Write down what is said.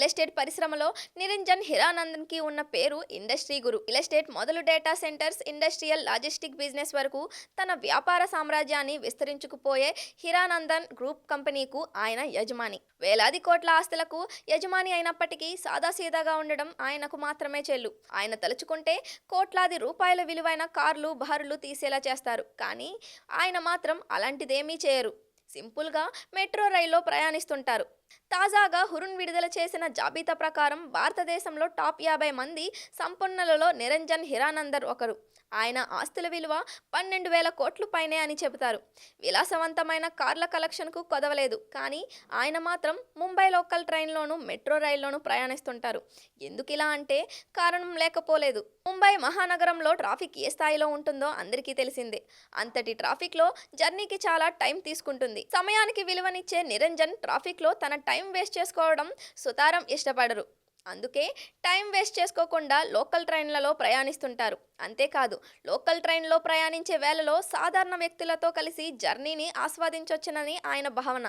Real estate పరిశ్రమలో నిరంజన్ హిరానందన్కి ఉన్న పేరు ఇండస్ట్రీ గురు. రియల్ ఎస్టేట్ మొదలు data centres industrial logistic business వరకు తన వ్యాపార సామ్రాజ్యాన్ని విస్తరించుకుపోయే హిరానందన్ గ్రూప్ కంపెనీకు ఆయన యజమాని. వేలాది కోట్ల ఆస్తులకు యజమాని అయినప్పటికీ సాదాసీదాగా ఉండడం ఆయనకు మాత్రమే చెల్లు. ఆయన తలుచుకుంటే కోట్లాది రూపాయల విలువైన కార్లు బహారులు తీసేలా చేస్తారు. కానీ ఆయన మాత్రం అలాంటిదేమీ చేయరు. సింపుల్గా మెట్రో రైల్లో ప్రయాణిస్తుంటారు. తాజాగా హురున్ విడుదల చేసిన జాబితా ప్రకారం భారతదేశంలో టాప్ యాభై మంది సంపన్నులలో నిరంజన్ హిరానందర్ ఒకరు. ఆయన ఆస్తుల విలువ పన్నెండు వేల కోట్లు పైనే అని చెబుతారు. విలాసవంతమైన కార్ల కలెక్షన్కు కొదవలేదు. కానీ ఆయన మాత్రం ముంబై లోకల్ ట్రైన్లోనూ మెట్రో రైల్లోనూ ప్రయాణిస్తుంటారు. ఎందుకు ఇలా అంటే కారణం లేకపోలేదు. ముంబై మహానగరంలో ట్రాఫిక్ ఏ స్థాయిలో ఉంటుందో అందరికీ తెలిసిందే. అంతటి ట్రాఫిక్లో జర్నీకి చాలా టైం తీసుకుంటుంది. సమయానికి విలువనిచ్చే నిరంజన్ ట్రాఫిక్లో తన టైం వేస్ట్ చేసుకోవడం సుతారం ఇష్టపడరు. అందుకే టైం వేస్ట్ చేసుకోకుండా లోకల్ ట్రైన్లలో ప్రయాణిస్తుంటారు. అంతేకాదు లోకల్ ట్రైన్లో ప్రయాణించే వేళలో సాధారణ వ్యక్తులతో కలిసి జర్నీని ఆస్వాదించవచ్చునని ఆయన భావన.